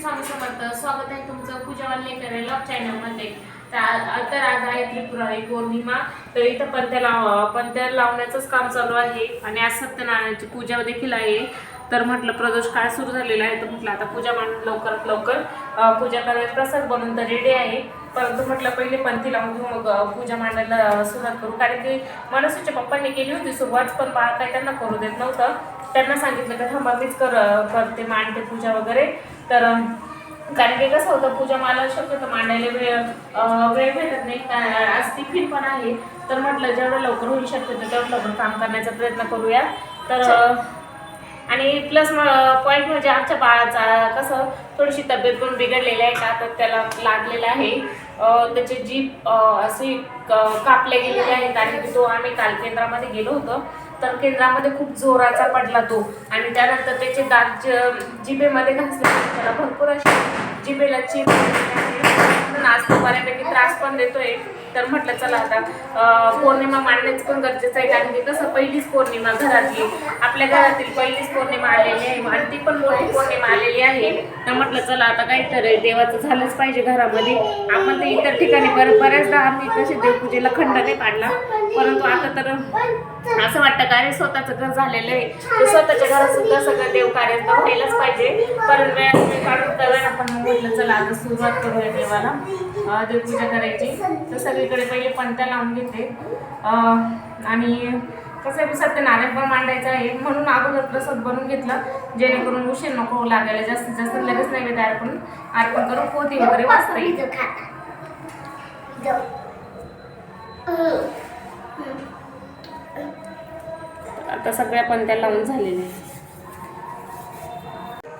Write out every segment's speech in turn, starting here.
स्वामी समर्थ स्वागत आहे तुमचं पूजा वाल्लेकर लॉग चॅनलमध्ये तर आ- तर आज आहे त्रिपुरारी पौर्णिमा. तर इथं पणत्या लाव पणत्या लावण्याचंच काम चालू आहे आणि आज सत्यनारायणाची पूजा देखील आहे. तर म्हटलं प्रदोष काय सुरू झालेला आहे तर म्हटलं आता पूजा मांडून लवकरात लवकर पूजा करायला प्रसाद बनवून तर रेडी आहे. परंतु म्हटलं पहिले पंथी लावून घेऊ मग पूजा मांडायला सुरुवात करू. कारण की मनसूच्या पप्पांनी केली होती सुरुवात पण बाळ काय त्यांना करू देत नव्हतं. त्यांना सांगितलं की थांबा मीच कर करते मांडते पूजा वगैरे. तर कारण की कसं होतं पूजा मला शक्यतो मांडायला वेळ वेळ भेटत नाही. आज टिफिन पण आहे. तर म्हटलं जेवढं लवकर होईल शक्यतो तेवढं लवकर काम करण्याचा प्रयत्न करूया. तर आणि प्लस पॉईंट म्हणजे आमच्या बाळाचा कसं थोडीशी तब्येत पण बिघडलेली आहे. का तर त्याला लागलेलं आहे. त्याची अं, अशी क- कापल्या गेलेली आहे कारण की तो आम्ही काल केंद्रामध्ये गेलो होतो. तर केंद्रामध्ये खूप जोराचा पडला तो. आणि त्यानंतर त्याचे दात ज- जिभेमध्ये घासले. त्याला भरपूर अशी जिभेला चिप म्हणून आज तो बऱ्यापैकी त्रास पण देतोय. तर म्हटलं चला आता पौर्णिमा मांडणेच पण गरजेचं आहे. कारण की कसं पहिलीच पौर्णिमा घरातली. आपल्या घरातील पहिलीच पौर्णिमा आलेली आहे. आणि ती पण मोठी पौर्णिमा आलेली आहे. तर म्हटलं चला आता काहीतरी देवाचं झालंच पाहिजे घरामध्ये. आपण ते इतर ठिकाणी बरं बऱ्याचदा आम्ही कसे देवपूजेला खंड नाही पाडला. परंतु आता तर असं वाटतं का अरे स्वतःचं घर झालेलं आहे. तर स्वतःच्या घरात सुद्धा सगळं देव कार्य व्हायलाच पाहिजे. पण वेळ वेळ काढून करूया आपण म्हटलं चला आता सुरुवात करूया देवाला. देवपूजा करायची. तर सगळीकडे पहिले पंत्या लावून घेते. आणि कसं आहे सत्यनारायण पण मांडायचं आहे. म्हणून अगोदर प्रसाद बनवून घेतला जेणेकरून उशीर नको लागायला. जास्तीत जास्त लगेच नैवेद्य अर्पण अर्पण करून पोती वगैरे वाचता येईल. आता सगळ्या पंत्या लावून झालेल्या आहेत.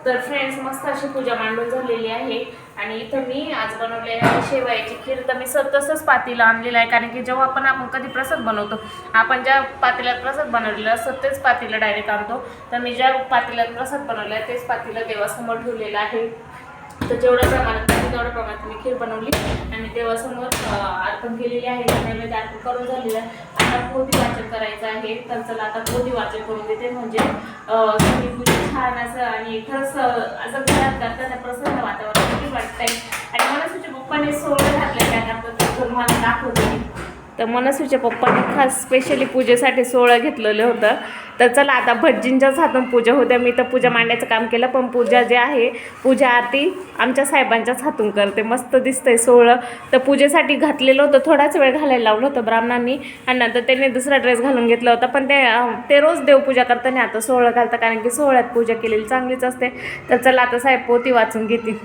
तर फ्रेंड्स मस्त अशी पूजा मांडून झालेली आहे. आणि इथं मी आज बनवलेली आहे शेवयाची खीर. तर मी स तसंच पातीला आणलेलं आहे कारण की जेव्हा पण आपण कधी प्रसाद बनवतो आपण ज्या पातेल्यात प्रसाद बनवलेला असतं तेच पातीला डायरेक्ट आणतो. तर मी ज्या पातेल्यात प्रसाद बनवला आहे तेच पातीला देवासमोर ठेवलेलं आहे. तर जेवढ्या प्रमाणात पाहिजे तेवढ्या प्रमाणात मी खीर बनवली. आणि देवासमोर अर्पण केलेली आहे. नैवेद्य अर्पण करून झालेलं आहे. आता पोथी वाचन करायचं आहे. तर चला आता पोथी वाचन करून देते. म्हणजे सगळी पूजा छान असं आणि खरंच असं घरात करताना प्रसन्न वातावरण किती वाटतंय. आणि मनसूच्या पप्पाने सोडं घातलं त्याबद्दल तुम्हाला दाखवतो. तर मनसूच्या पप्पाने खास स्पेशली पूजेसाठी सोहळं घेतलेलं होतं. तर चला आता भटजींच्याच हातून पूजा होत्या मी तर पूजा मांडण्याचं काम केलं पण पूजा जे आहे पूजा आरती आमच्या साहेबांच्याच हातून करते. मस्त दिसतंय सोहळं. तर पूजेसाठी घातलेलं होतं थोडाच वेळ घालायला लावलं होतं ब्राह्मणांनी. आणि नंतर त्यांनी दुसरा ड्रेस घालून घेतला होता. पण ते ते रोज देवपूजा करताना आता सोहळं घालतं कारण की सोहळ्यात पूजा केलेली चांगलीच असते. तर चला आता साहेब पोती वाचून घेतील.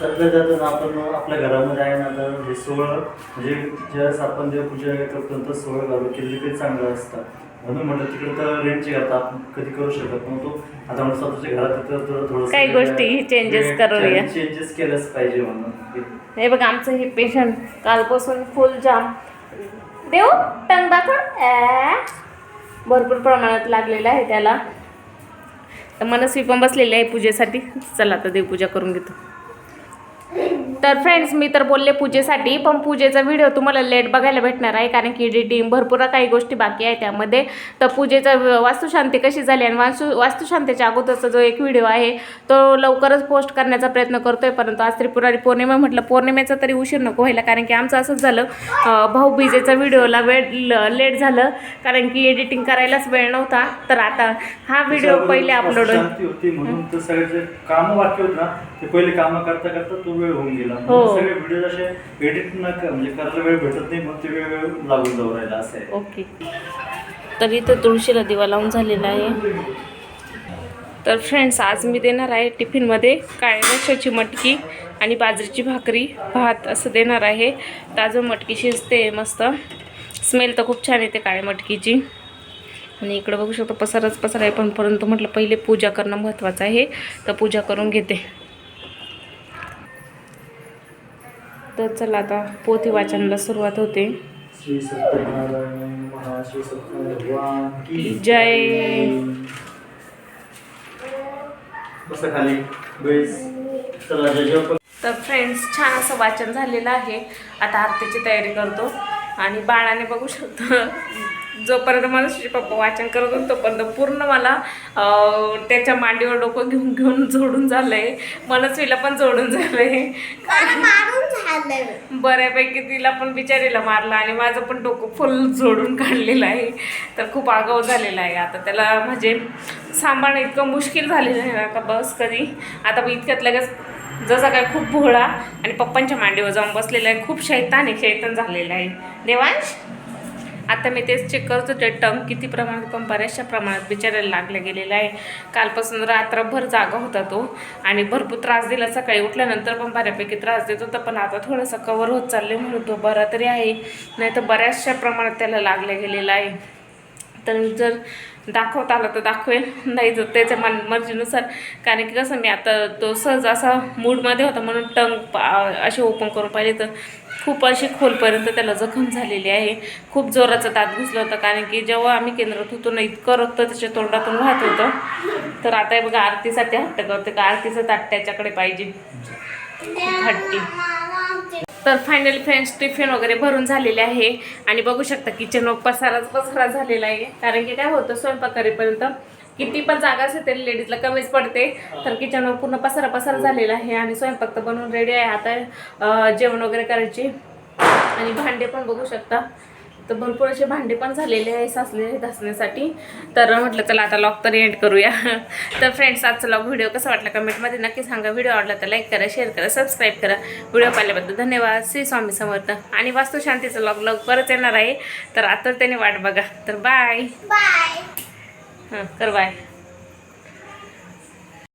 करता आपण आपल्या घरामध्ये आहे ना तर हे सोहळं म्हणजे ज्यावेळेस आपण देवपूजा करतो तर घालून केलेली काही चांगलं असतं म्हणून म्हटलं तिकडे तर रेंटची आपण कधी करू शकत नव्हतो आता म्हणून स्वतःच्या घरात तर थोडं काही गोष्टी changes करूया. चेंजेस केलंच पाहिजे म्हणून. हे बघ आमचं हे पेशंट कालपासून फुल जाम देऊ टंग दाखव. भरपूर प्रमाणात लागलेलं आहे त्याला. तर मनस्वी पण बसलेली आहे पूजेसाठी. चला आता देवपूजा करून घेतो. तर फ्रेंड्स मी तर बोलले पूजेसाठी पण पूजेचा व्हिडिओ तुम्हाला लेट बघायला भेटणार आहे कारण की एडिटिंग भरपूर काही गोष्टी बाकी आहे त्यामध्ये. तर पूजेचा वास्तुशांती कशी झाली आणि वास्तु वास्तुशांतीच्या अगोदरचा जो एक व्हिडिओ आहे तो लवकरच पोस्ट करण्याचा प्रयत्न करतोय. परंतु आज त्रिपुरारी पौर्णिमा म्हटलं पौर्णिमेचा तरी उशीर नको व्हायला कारण की आमचं असंच झालं भाऊबीजेचा व्हिडिओला वेळ लेट झालं कारण की एडिटिंग करायलाच वेळ नव्हता. तर आता हा व्हिडिओ पहिले अपलोड होती म्हणून तर सगळे जे काम बाकी होत ना ते पहिले काम करता करता तो वेळ होऊन गेला. हो. म्हणून सगळे व्हिडिओ असे एडिट न म्हणजे करायला वेळ भेटत नाही मग ते वेळ लागून जाऊ राहिला असं आहे. ओके. तर इथं तुळशीला दिवा लावून झालेला आहे. तर फ्रेंड्स आज मी देणार आहे टिफिनमध्ये काळ्या रश्याची मटकी आणि बाजरीची भाकरी भात असं देणार आहे. ताजं मटकी शिजते मस्त. स्मेल तर खूप छान येते काळ्या मटकीची. आणि इकडं बघू शकतो पसारच पसार आहे पण परंतु म्हटलं पहिले पूजा करणं महत्त्वाचं आहे. तर पूजा करून घेते. तर चला आता पोथी वाचनाला सुरुवात होते. जय. तर फ्रेंड्स छान असं वाचन झालेलं आहे. आता आरतीची तयारी करतो. आणि बाळाने बघू शकतो. जोपर्यंत मनुष्याचे पप्पा वाचन करत होते तोपर्यंत पूर्ण मला त्याच्या मांडीवर डोकं घेऊन घेऊन जोडून झालंय. मनस्वीला पण जोडून मला झालं बऱ्यापैकी तिला पण बिचारीला मारला आणि माझं पण डोकं फुल जोडून काढलेलं आहे. तर खूप आगाऊ झालेला आहे. आता त्याला म्हणजे सांभाळणं इतकं मुश्किल झालेलं आहे ना का बस कधी? आता इतक्यात लगेच जसा काय खूप भोळा आणि पप्पांच्या मांडीवर जाऊन बसलेला आहे खूप शैतान आहे शैतान झालेला आहे. देवांश? आता मी तेच चेक करत होते. टंग किती प्रमाणात पण बऱ्याचशा प्रमाणात बिचारायला लागलं गेलेलं आहे. कालपासून रात्रभर जागा होता तो आणि भरपूर त्रास दिला. सकाळी उठल्यानंतर पण बऱ्यापैकी त्रास देत होता पण आता थोडंसं कवर होत चालले म्हणून तो बरा तरी आहे. नाही तर बऱ्याचशा प्रमाणात त्याला लागलं गेलेलं आहे. तर जर दाखवता आलं तर दाखवेल नाही जर त्याच्या मन मर्जीनुसार. कारण की कसं मी आता तो सहज असा मूडमध्ये होता म्हणून टंग असे ओपन करून पाहिले तर खूप अशी खोलपर्यंत त्याला जखम झालेली आहे. खूप जोराचा दात घुसला होता कारण की जेव्हा आम्ही केंद्रात होतो ना इतकं रक्त त्याच्या तोंडातून वाहत होतं. तर आता बघा आरतीसाठी हट्ट करते का? आरतीचा ताट त्याच्याकडे पाहिजे. हट्टी. तर फायनली फ्रेंड्स टिफिन वगैरे भरून झालेले आहे. आणि बघू शकता किचन पसाराच पसारा झालेला आहे. कारण की काय होतं स्वयंपाक करेपर्यंत किती पण जागा असेल तरी लेडीजला कमीच पडते. तर किचनवर पूर्ण पसारा पसारा झालेला आहे आणि स्वयंपाक तर बनवून रेडी आहे. आता जेवण वगैरे करायची. आणि भांडे पण बघू शकता. तर भरपूर असे भांडे पण झालेले आहे सासले घासण्यासाठी. तर म्हटलं चला आता लॉक तरी एंड करूया. तर फ्रेंड्स आजचा लॉग व्हिडिओ कसा वाटला कमेंटमध्ये नक्की सांगा. व्हिडिओ आवडला तर लाईक करा शेअर करा सबस्क्राईब करा. व्हिडिओ पाहिल्याबद्दल धन्यवाद. श्री स्वामी समर्थ. आणि वास्तुशांतीचा लॉग लॉग परत येणार आहे. तर आता त्याने वाट बघा. तर बाय बाय हां कर बाय